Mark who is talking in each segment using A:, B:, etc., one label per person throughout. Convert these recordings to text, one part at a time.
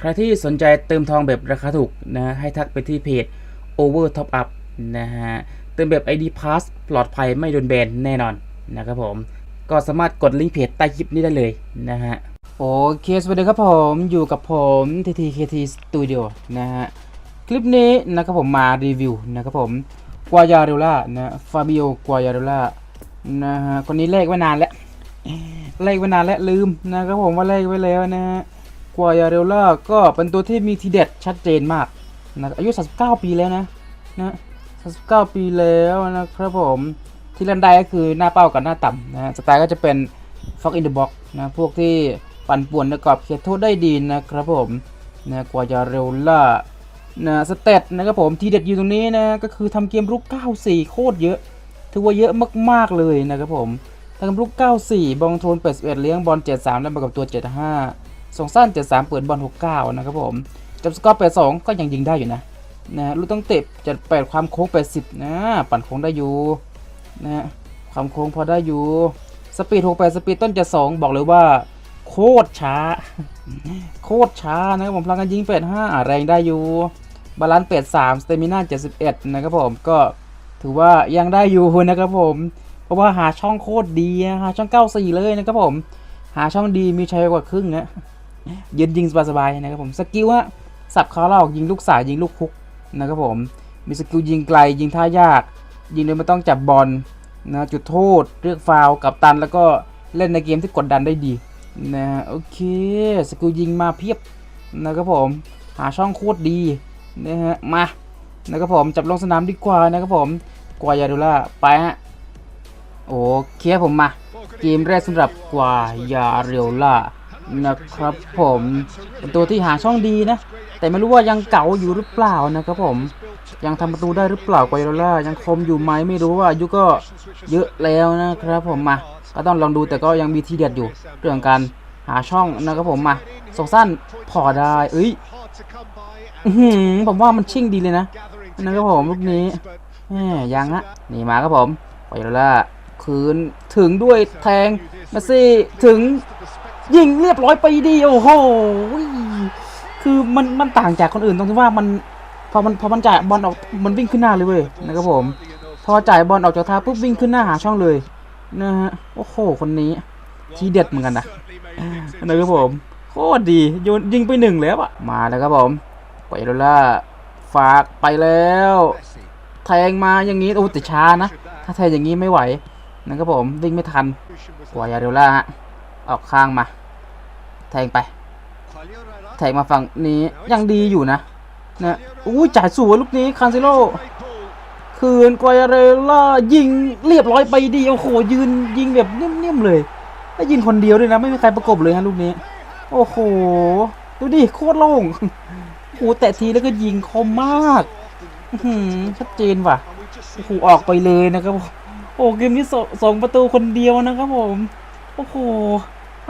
A: ใครที่สนใจเติมทองแบบราคาถูกนะให้ทักไปที่เพจ Over Top Up นะฮะเติมแบบ ID Pass ปลอดภัยไม่โดนแบนแน่นอนนะครับผม ก็สามารถกดลิงก์เพจใต้คลิปนี้ได้เลยนะฮะโอเคสวัสดีครับผมอยู่กับผม TTKT Studio นะฮะคลิปนี้นะครับผมมารีวิวนะครับผมกวายาเรล่านะฟาบิโอกวายาเรล่านะฮะคนนี้เลขไว้นานแล้วเลขไว้นานแล้วลืมนะครับผมว่าเลขไว้แล้วนะฮะ กวายาเรล่าก็เป็นตัวที่มีทีเด็ดชัดเจนมากนะอายุ 39 ปีแล้วนะนะ39 ปีแล้วนะครับผม ที่เล่นได้ก็คือหน้าเป้ากับหน้าต่ำนะสไตล์ก็จะเป็นฟ็อกอินเดอะบ็อกนะ พวกที่ปั่นป่วนในกรอบเขตโทษได้ดีนะครับผมนะกวาจะเร็วล่านะสเตตนะครับผมทีเด็ดอยู่ตรงนี้นะก็คือทำเกมรุก 94 โคตรเยอะ ถือว่าเยอะมาก ๆ เลยนะครับผมทำรุก 94 บองโทน81เลี้ยงบอล 73 แล้วมากับตัว 75 ส่งสั้น73เปิดบอล69นะครับผมจับสกอร์82ก็ยังยิงได้อยู่นะนะลูกต้องเตะ78ความโค้ง80นะปั่นโค้งได้อยู่นะความโค้งพอได้อยู่สปีด68สปีดต้นจะ2บอกเลยว่าโคตรช้า โคตรช้านะครับผมพลังการยิง85อะแรงได้อยู่บาลานซ์83สเตมิน่า71นะครับผมก็ถือว่ายังได้อยู่นะครับผม เพราะว่าหาช่องโคตรดีนะหาช่อง94เลยนะครับผม หาช่องดีมีชัยกว่าครึ่งนะ ยืนยิงสบายๆนะครับผมสกิลว่าสับเขาเรายิงลูกสายยิงลูกคุกนะครับผมมีสกิลยิงไกลยิงท่ายาก ยิงโดยไม่ต้องจับบอลนะจุดโทษเลือกฟาวล์กับตัน แล้วก็เล่นในเกมที่กดดันได้ดีนะโอเคสกิลยิงมาเพียบนะครับผมหาช่องโคตรดีนะฮะมานะครับผมจับลงสนามดีกว่านะครับผมกวายาดูล่าไปฮะโอเคผมมาเกมแรกสำหรับกวายาเรียวล่า นะครับผมเป็นตัวที่หาช่องดีนะ แต่ไม่รู้ว่ายังเก่าอยู่หรือเปล่านะครับผม ยังทำประตูได้หรือเปล่ากวายาเรียวล่ายังคมอยู่ไหมไม่รู้ว่าอายุก็เยอะแล้วนะครับผมมา ก็ต้องลองดูแต่ก็ยังมีทีเด็ดอยู่เรื่องการหาช่องนะครับผมมาส่งสั้นพอได้ เอ้ยอผมว่ามันชิ่งดีเลยนะนะครับผมลูกนี้แหมยังฮะนี่มาครับผมกวายาเรียวล่าคืนถึงด้วยแทงเมสซี่ถึง ยิงเรียบร้อยไปดีโอ้โหคือมันมันต่างจากคนอื่นตรงที่ว่ามันพอมันพอมันจ่ายบอลออกมันวิ่งขึ้นหน้าเลยเว้ยนะครับผม พอจ่ายบอลออกจากท้าปุ๊บวิ่งขึ้นหน้าหาช่องเลยนะฮะโอ้โหคนนี้ทีเด็ดเหมือนกันนะนะครับผมโคตรดีโยนยิงไปหนึ่งแล้วอะมาแล้วครับผมไปโดล่าฝากไปแล้วแทงมาอย่างนี้โอ้แต่ช้านะ ถ้าแทงอย่างนี้ไม่ไหวนะครับผมวิ่งไม่ทันกว่ายาเดล่าฮะออกข้างมา แทงไป แทงมาฝั่งนี้ยังดีอยู่นะนะอู้จ่ายสวยลูกนี้คานเซโลคืนกวยเรล่ายิงเรียบร้อยไปดีโอ้โหยืนยิงแบบนิ่มๆเลยแล้วยิงคนเดียวด้วยนะ ไม่มีใครประกบเลยฮะลูกนี้ โอ้โห ดูดิโคตรโล่งโอ้แตะทีแล้วก็ยิงคมมากชัดเจนว่ะโอ้โหออกไปเลยนะครับโอ้เกมนี้สองสองประตูคนเดียวนะครับผม โอ้โห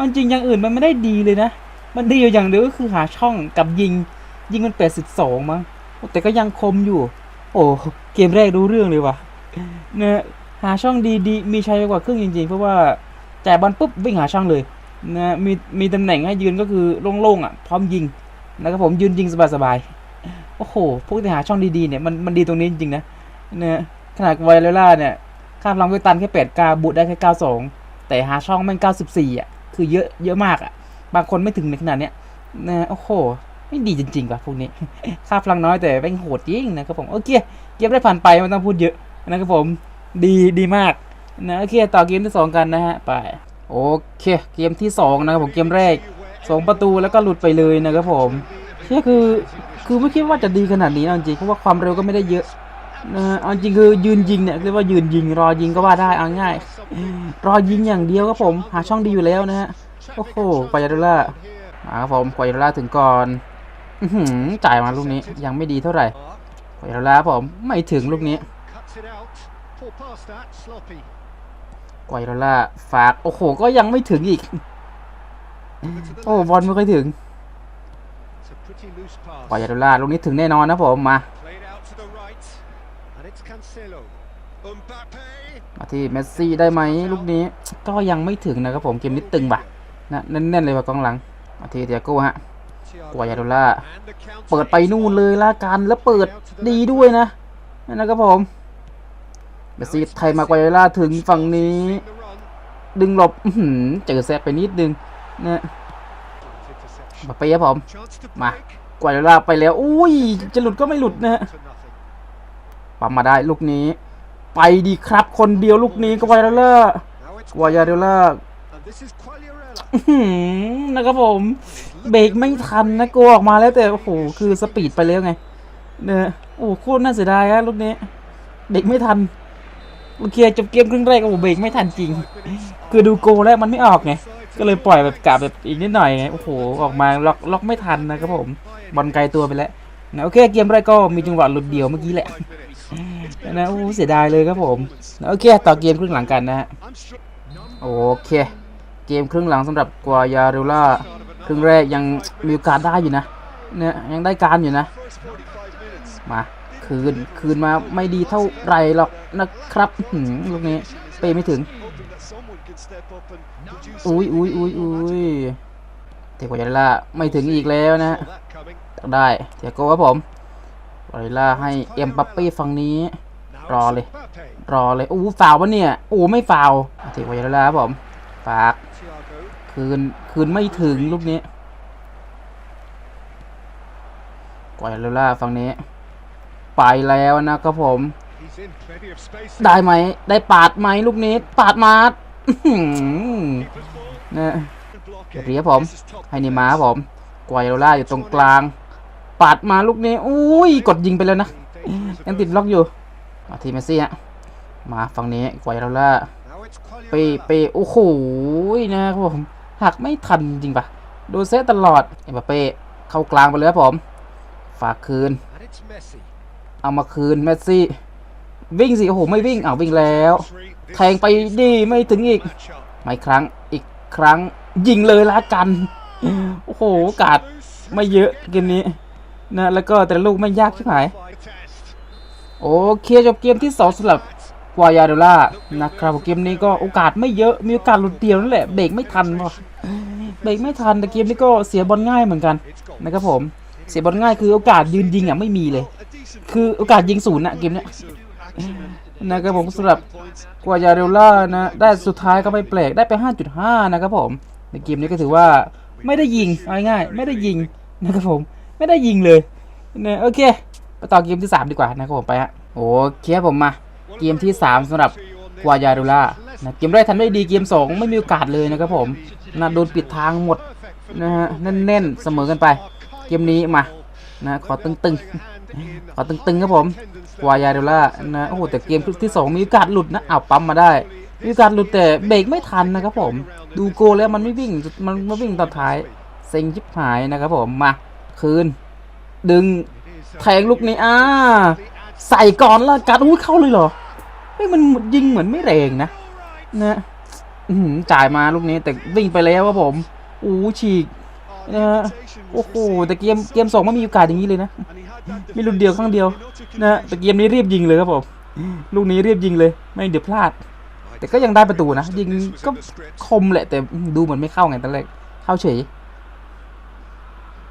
A: เอาจริงอย่างอื่นมันไม่ได้ดีเลยนะ มันดีอยู่อย่างเดียวก็คือหาช่องกับยิง ยิงมันแปดสิบสองมั้งแต่ก็ยังคมอยู่ โอ้เกมแรกรู้เรื่องเลยว่ะเนี่ยหาช่องดีดีมีชัยกว่าครึ่งจริงๆ เพราะว่าจ่ายบอลปุ๊บวิ่งหาช่องเลยนะมีมีตำแหน่งให้ยืนก็คือโล่งๆอะพร้อมยิงนะครับผมยืนยิงสบายๆโอ้โหพวกที่หาช่องดีๆเนี่ยมันมันดีตรงนี้จริงๆนะเนี่ยขนาดไวเลล่าเนี่ยข้ามลำด้วยตันแค่แปดกาบุดได้แค่เก้าสองแต่หาช่องแม่ง94อะ คือเยอะเยอะมากอะ บางคนไม่ถึงในขนาดเนี้ยนะโอ้โหไม่ดีจริงๆว่ะพวกนี้ ค่าพลังน้อยแต่แม่งโหดจริงนะครับผมโอเคเกมได้ผ่านไปไมันต้องพูดเยอะนะครับผมดีดีมากนะโอเคต่อเกมที่ 2 กันนะฮะไปโอเคเกมที่ 2 นะครับผมเกมแรก2ประตูแล้วก็หลุดไปเลยนะครับผมนี่คือคือไม่คิดว่าจะดีขนาดนี้จริงเพราะว่าความเร็วก็ไม่ได้เยอะ นะเอาจริงคือยืนยิงเนี่ยเรียกว่ายืนยิง รอยิงก็ว่าได้เอาง่าย รอยิงอย่างเดียวครับผม หาช่องดีอยู่แล้วนะฮะโอ้โหกวายาโดล่ามาครับผมกวายาโดล่าถึงก่อนอืจ่ายมาลูกนี้ยังไม่ดีเท่าไหร่กวายาโดล่าผมไม่ถึงลูกนี้กวายาโดล่าฝากโอ้โหก็ยังไม่ถึงอีก โอ้บอลไม่ค่อยถึงกวายาโดล่าลูกนี้ถึงแน่นอนนะผมมา มาที่เมสซี่ได้ไหมลูกนี้ก็ยังไม่ถึงนะครับผมเกมนี้ตึงว่ะนะแน่นๆเลยว่ะกองหลังมาที่เดียโก้ฮะกวายาโดล่าเปิดไปนู่นเลยละกันแล้วเปิดดีด้วยนะนะครับผมเมสซี่ไทยมากวายาโดล่าถึงฝั่งนี้ ดึงหลบอื้อหือเจอแซะไปนิดนึงนะมาไปครับผมมากวายาโดล่าไปแล้วอุ้ยจะหลุดก็ไม่หลุดนะฮะ ปั๊มมาได้ลูกนี้ ไปดีครับ คนเดียวลูกนี้กวายาโดล่ากวายาโดล่าอื้อหือนะครับผม เบรกไม่ทันนะโกออกมาแล้วแต่โอ้โหคือสปีดไปแล้วไง เนี่ยโอ้โหคตรน่าเสียดายฮะลูกนี้เบรกไม่ทันโอเคจบเกมครึ่งแรกโอ้เบรกไม่ทันจริง คือดูโกแล้วมันไม่ออกไงก็เลยปล่อยแบบกะแบบอีกนิดหน่อยไงโอ้โหออกมาล็อกล็อกไม่ทันนะครับผมบอลไกลตัวไปแล้วนะโอเคเกมแรกก็มีจังหวะหลุดเดียวเมื่อกี้แหละ นะโอ้เสียดายเลยครับผม โอเค ต่อเกมครึ่งหลังกันนะฮะ โอเค เกมครึ่งหลังสำหรับกัวยาเรล่าครึ่งแรกยังมีโอกาสได้อยู่นะ เนี่ยยังได้การอยู่นะ มาคืนคืนมาไม่ดีเท่าไรหรอกนะครับหลูกนี้เปไม่ถึง อุ้ยอุ้ยอุ้ยอุ้ยเทกัวยาเรล่าไม่ถึงอีกแล้วนะได้เทโก้ครับผม กัวยาเรล่าให้เอ็มปัปปี้ฝั่งนี้ รอเลย รอเลยอู้ฟาวปะเนี่ย โอ้ไม่ฟาวเทกัวยาเรล่าครับผมฝากคืนคืนไม่ถึงลูกนี้กวายาเรล่าฝั่งนี้ ไปแล้วนะครับผม ได้ไหม ได้ปาดไหมลูกนี้ ปาดมาอื้อหือนะเดี๋ยวครับผม ให้นิมาครับผมกวายาเรล่าอยู่ตรงกลาง ปาดมาลูกนี้อุ้ยกดยิงไปแล้วนะยังติดล็อกอยู่ทีเมสซี่ฮะมาฝั่งนี้กวายาเรล่าเปเปโอ้โหนะครับผมหักไม่ทันจริงปะโดนเซตตลอดเอ็มบัปเป้เข้ากลางไปเลยครับผม ฝากคืน เอามาคืนเมสซี่วิ่งสิโอ้โหไม่วิ่งเอาวิ่งแล้ว แทงไปดีไม่ถึงอีกไมาอีกครั้งอีกครั้งยิงเลยละกัน โอ้โหกาสไม่เยอะเกมนี้ นะแล้วก็แต่ลูกไม่ยากใช่ไหมโอเคจบเกมที่สองสำหรับวายาโดล่านะครับเกมนี้ก็โอกาสไม่เยอะมีโอกาสหลุดเดียวนั่นแหละเบรกไม่ทันว่ะเบรกไม่ทันแต่เกมนี้ก็เสียบอลง่ายเหมือนกันนะครับผมเสียบอลง่ายคือโอกาสยืนยิงอะไม่มีเลย คือโอกาสยิงศูนย์นะเกมเนี้ยนะครับผมสำหรับวายาโดล่านะได้สุดท้ายก็ไม่แปลกได้ไป 5.5 นะครับผม ในเกมนี้ก็ถือว่าไม่ได้ยิงเอาง่ายๆไม่ได้ยิงนะครับผม ไม่ได้ยิงเลยนะโอเคไปต่อเกมที่ 3 ดีกว่านะครับผมไปฮะโอเคผมมา เกมที่ 3สำหรับกวายาดูล่านะเกมแรกทันไม่ดีเกม 2 ไม่มีโอกาสเลยนะครับผมนะโดนปิดทางหมดนะฮะแน่นๆเสมอกันไป เกมนี้มานะขอตึงๆขอตึงๆครับผมกวายาดูล่านะโอ้โหแต่เกมที่2มีโอกาสหลุดนะอ้าวปั๊มมาได้มีโอกาสหลุดแต่เบรกไม่ทันนะครับผม ดูโกแล้วมันไม่วิ่งมันไมาวิ่งตอนท้ายเซ็งชิบหายนะครับผมมา คืน ดึงแทงลูกนี้อ่าใส่ก่อนละกันอุ้ยเข้าเลยเหรอเฮ้ยมันยิงเหมือนไม่แรงนะนะอื้อหือจ่ายมาลูกนี้แต่วิ่งไปแล้วครับผมอู้ฉีกนะฮะโอ้โหแต่เกมเกมสองไม่มีโอกาสอย่างนี้เลยนะมีลูกเดียวข้างเดียวนะแต่เกมนี้รีบยิงเลยครับผมลูกนี้รีบยิงเลย ไม่เดี๋ยวพลาด แต่ก็ยังได้ประตูนะยิงก็คมแหละแต่ดูเหมือนไม่เข้าไงตอนแรกเข้าเฉย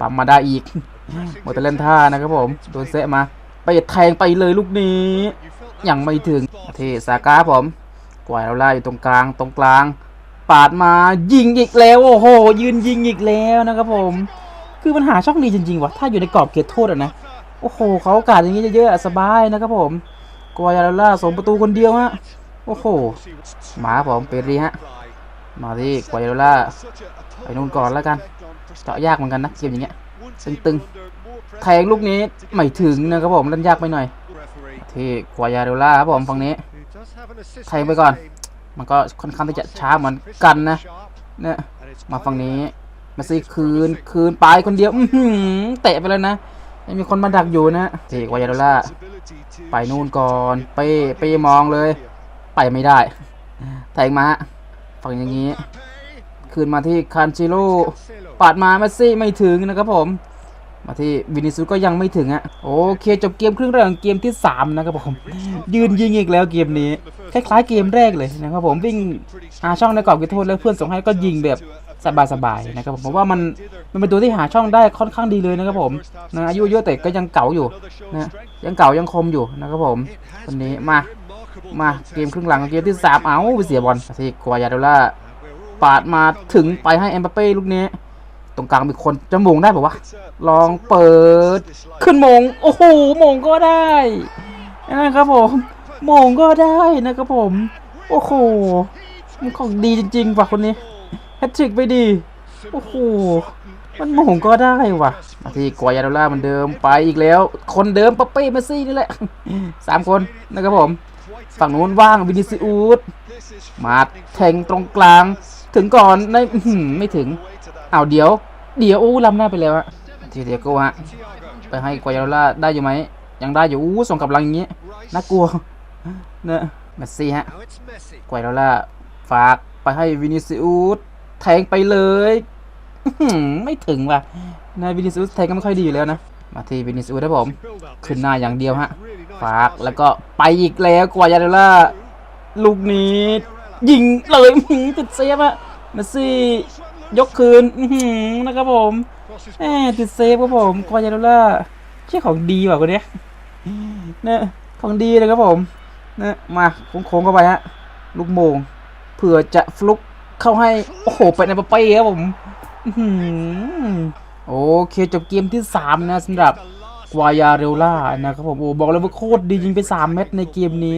A: ปั๊มมาได้อีกหมดแต่เล่นท่านะครับผม โดนเซะมาไปแทงไปเลยลูกนี้ยังไม่ถึงเทสาก้าผมกวายเราไล่อยู่ตรงกลางตรงกลาง ปาดมายิงอีกแล้วโอ้โห ยืนยิงอีกแล้วนะครับผม คือมันหาช่องดีจริงๆวะถ้าอยู่ในกรอบเขตโทษอะนะโอ้โหเขาโอกาสอย่างนี้เยอะๆสบายนะครับผมกวายเราล่าสมประตูคนเดียวฮะโอ้โหมาผมเปรีฮะมาที่กวายเราล่าไปนู่นก่อนแล้วกัน เจาะยากเหมือนกันนะเกมอย่างเงี้ยตึงๆแทงลูกนี้ไม่ถึงนะครับผมเล่นยากไปหน่อยที่กวายาเดล่าครับผมฝั่งนี้แทงไปก่อน มันก็ค่อนข้างที่จะช้าเหมือนกันนะเนี่ยมาฝั่งนี้มาซีคืนคืนไปคนเดียวอืเตะไปแล้วนะยังมีคนมาดักอยู่นะที่กวายาเดล่าไปนู่นก่อนเป้เป้มองเลย ไปไม่ได้แทงมาฝั่งอย่างนี้ คืนมาที่คานชิโร่ ปาดมาเมสซี่ไม่ถึงนะครับผมมาที่วินิซุก็ยังไม่ถึงอะโอเคจบเกมครึ่งแรกของเกมที่ 3 นะครับผม ยืนยิงอีกแล้วเกมนี้คล้ายๆเกมแรกเลยนะครับผมวิ่งหาช่องในกรอบเขตโทษแล้วเพื่อนส่งให้ก็ยิงแบบสบายๆนะครับผมเพราะว่ามันมันเป็นตัวที่หาช่องได้ค่อนข้างดีเลยนะครับผมนะอายุเยอะแต่ก็ยังเก๋าอยู่นะยังเก๋ายังคมอยู่นะครับผมคนนี้มามาเกมครึ่งหลังเกมที่สามเอาไปเสียบอลที่กัวยาโดล่าปาดมาถึงไปให้เอ็มบัปเป้ลูกนี้ ตรงกลางมีคนจะมงได้ป่าวะ ลองเปิด ขึ้นมง โอ้โหมงก็ได้นะครับผมมงก็ได้นะครับผม โอ้โหมันของดีจริงๆว่ะคนนี้แฮตทริกไปดี โอ้โห มันโมงก็ได้ว่ะมาที่กวายาโดล่าเหมันเดิมไปอีกแล้ว คนเดิมปะเป้เมสซี่นี่แหละสามคนนะครับผม ฝั่งนู้นว่างวินิซิอุสมาแทงตรงกลาง ถึงก่อนในอื้อหือไม่ถึง อ้าวเดี๋ยวเดี๋ยวอู้ล้ำหน้าไปแล้วอะทีเดียวก็ฮะไปให้กวายาล่าได้อยู่ไหมยังได้อยู่อู้ส่งกับลังอย่างงี้น่ากลัวเนอะเมสซี่ฮะกวายโดล่าฝากไปให้วินิซิอุสแทงไปเลยไม่ถึงว่ะนายวินิซิอุสแทงก็ไม่ค่อยดีอยู่แล้วนะมาที่วินิซิอุสครับผมขึ้นหน้าอย่างเดียวฮะฝากแล้วก็ไปอีกแล้วกวายาล่าลูกนี้ยิงเลยอื้อหือติดเซฟอะเมสซี่ ยกคืนนะครับผมแหมติดเซฟครับผมกวายาโดล่าเชี่ยของดีว่ะคนเนี้ยเนี่ยของดีเลยครับผมนะมาโค้งๆเข้าไปฮะลูกโมงเผื่อจะฟลุกเข้าให้ โอ้โหไปในปะเป้ครับผมโอเคจบเกมที่ 3 นะสำหรับวายาเรลล่านะครับผมโอ้บอกเลยว่าโคตรดียิงไป 3 เม็ดในเกมนี้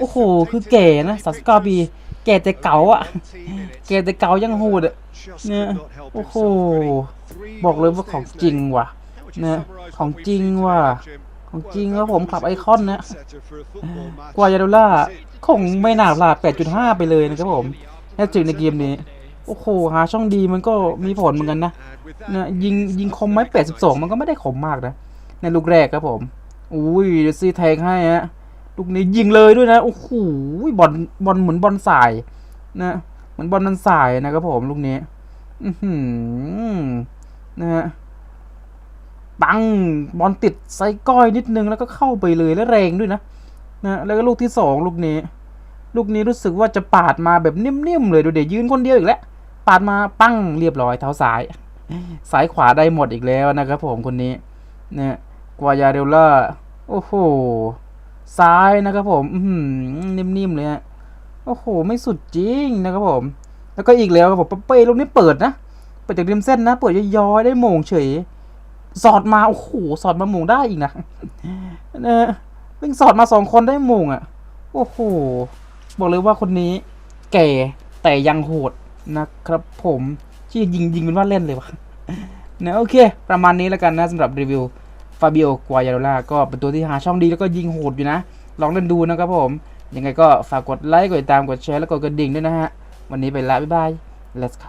A: โอ้โห คือแก่นะสาสกาปี แก่แต่เก่าอะ แก่แต่เก่ายังโหดอะเนี่ยโอ้โห บอกเลยว่าของจริงว่ะเนี่ยของจริงว่ะ ของจริงครับผมขับไอคอนนะกวายาโดล่าคงไม่น่าพลาด8.5 ไปเลยนะครับผมแฮตทริกในเกมนี้ โอ้โห หาช่องดีมันก็มีผลเหมือนกันนะนะยิงยิงคมไหม82 มันก็ไม่ได้คมมากนะ ในลูกแรกครับผม อุ้ยเดยวซี่แทงให้ฮะ ลูกนี้ยิงเลยด้วยนะ โอ้โหบอลบอลเหมือนบอลสายนะเหมือนบอลมันสายนะครับผมลูกนี้ อืนะฮะปังบอลติดไซก้อยนิดนึงแล้วก็เข้าไปเลยแล้วแรงด้วยนะนะแล้วก็ลูกที่สองลูกนี้ ลูกนี้รู้สึกว่าจะปาดมาแบบนิ่มๆเลยดูเดี๋ยวยืนคนเดียวอีกแล้วปาดมาปั้งเรียบร้อยเท้าซ้ายซ้ายขวาได้หมดอีกแล้วนะครับผมคนนี้เนี่ยกวายาเดลล่าโอ้โห ซ้ายนะครับผมอือหือนิ่มๆเลยฮะโอ้โห ไม่สุดจริงนะครับผม แล้วก็อีกแล้วครับผมเป้ลูกนี้เปิดนะเปิดจากริมเส้นนะเปิดย้อยๆได้โมงเฉย สอดมาโอ้โหสอดมาหมงได้อีกนะเนะเพิ่งสอดมาสองคนได้หมงอะ โอ้โหบอกเลยว่าคนนี้แก่แต่ยังโหดนะครับผมที่ยิงยิงเป็นว่าเล่นเลยวะนะโอเค ประมาณนี้แล้วกันนะสำหรับรีวิว ฟาเบียโอกวายาโดล่าก็เป็นตัวที่หาช่องดีแล้วก็ยิงโหดอยู่นะ ลองเล่นดูนะครับผม ยังไงก็ฝากกดไลค์ กดติดตาม กดแชร์ แล้วกดกระดิ่งด้วยนะฮะ วันนี้ไปละ บ๊ายบาย let's go